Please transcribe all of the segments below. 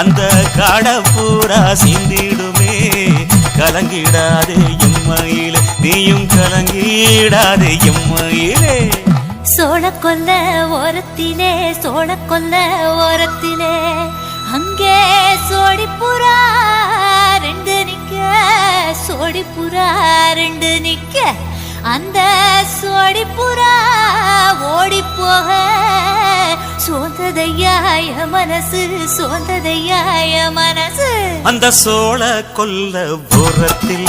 அந்த காடப்பூரா சிந்திடுமே. கலங்கிடாதே எம்மையிலே நீயும் கலங்கிடாதே எம்மையிலே சோழ கொல்ல ஓரத்திலே சோழ கொல்ல ஓரத்திலே. அங்கே சோடிப்புறா ரெண்டு நிக்க சோடிப்புறா ரெண்டு நிக்க. அந்த சோடிப்புறா ஓடி போக மனசு சோந்ததையா மனசு. அந்த சோழ கொல்ல போரத்தில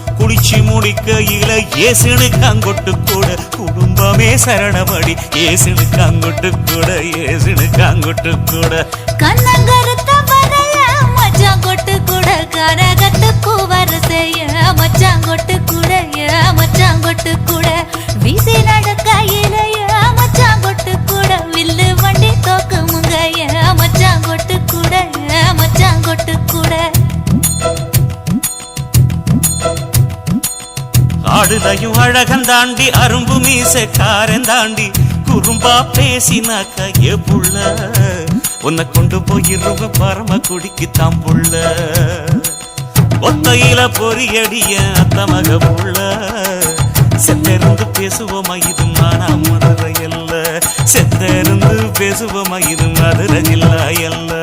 குளிச்சு முடிக்கையில ஏசுனுக்கு அங்கொட்டு கூட. குடும்பமே சரணமடி ஏசுனுக்கு அங்கொட்டு கூட ஏசுனுக்கு அங்கொட்டு கூட. கண்ணங்கருத்த வரைய மச்சாங்கொட்டு கூட. கரகத்து கூவர செய்ய மச்சாங்கொட்டு கூட ஏ அழகன் தாண்டி அரும்பு மீச காரன் தாண்டி குறும்பா பேசினாக்க ஏ புள்ள உன்னை கொண்டு போயிருவ பரம குடிக்கு தாம்புள்ள ஒத்தையில பொறியடிய அத்தமக புள்ள. செத்தருந்து பேசுவோமா இது மானா மதுரை அல்ல. செத்தருந்து பேசுவோமா இது மதுரை இல்ல அல்ல.